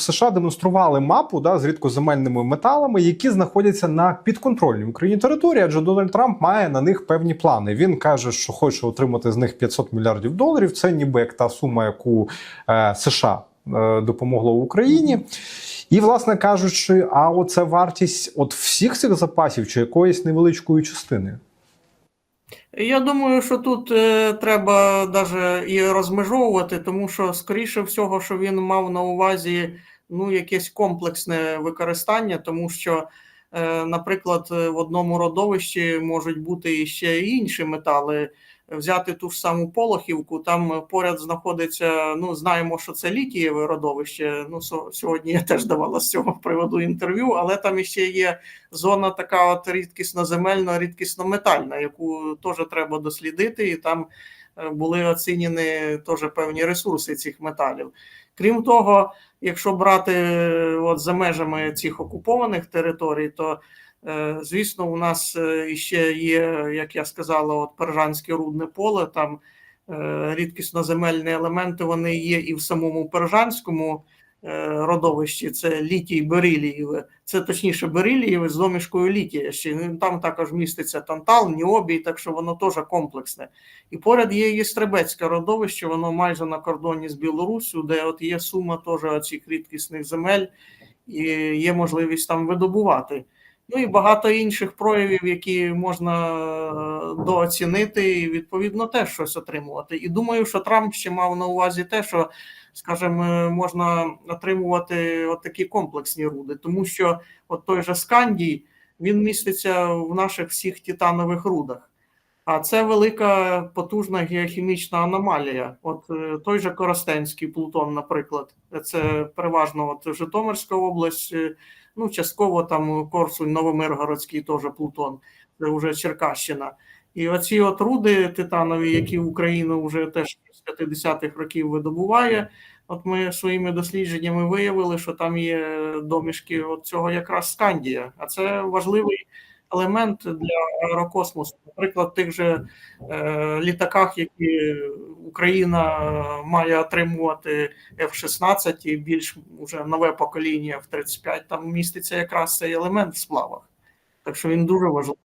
США демонстрували мапу да, з рідкоземельними металами, які знаходяться на підконтрольній Україні території, адже Дональд Трамп має на них певні плани. Він каже, що хоче отримати з них 500 мільярдів доларів. Це ніби як та сума, яку е, США е, допомогло Україні. І, власне кажучи, а оце вартість от всіх цих запасів чи якоїсь невеличкої частини. Я думаю, що тут е, треба навіть і розмежовувати, тому що, скоріше всього, що він мав на увазі ну, якесь комплексне використання, тому що, наприклад, в одному родовищі можуть бути ще інші метали. Взяти ту ж саму Полохівку, там поряд знаходиться. Ну, знаємо, що це літієве родовище. Ну, сьогодні я теж давала з цього приводу інтерв'ю, але там іще є зона така от рідкісно-земельна, рідкісно-метальна, яку теж треба дослідити, і там е, були оцінені теж певні ресурси цих металів. Крім того, якщо брати е, от за межами цих окупованих територій, то е, звісно, у нас е, ще є, як я сказала, от Пержанське рудне поле, там е, рідкісно-земельні елементи вони є і в самому Пержанському родовищі, це літій берилієве, це точніше берилієве з домішкою літія. Ще там також міститься тантал, ніобій, так що воно теж комплексне. І поряд є Єстребецьке родовище, воно майже на кордоні з Білоруссю, де от є сума теж цих рідкісних земель, і є можливість там видобувати. Ну і багато інших проявів, які можна е, дооцінити, і відповідно теж щось отримувати. І думаю, що Трамп ще мав на увазі те, що, скажімо, е, можна отримувати от такі комплексні руди, тому що от той же Скандій він міститься в наших всіх титанових рудах. А це велика потужна геохімічна аномалія. От е, той же Коростенський Плутон, наприклад, це переважно от Житомирська область, е, ну частково там Корсунь, Новомиргородський теж Плутон, вже Черкащина. І оці от руди титанові, які Україна вже теж з 50-х років видобуває. От ми своїми дослідженнями виявили, що там є домішки от цього якраз скандія, а це важливий елемент для аерокосмосу. Наприклад, в тих же е, літаках, які Україна е, має отримувати F-16 і більш уже нове покоління F-35, там міститься якраз цей елемент в сплавах. Так що він дуже важливий.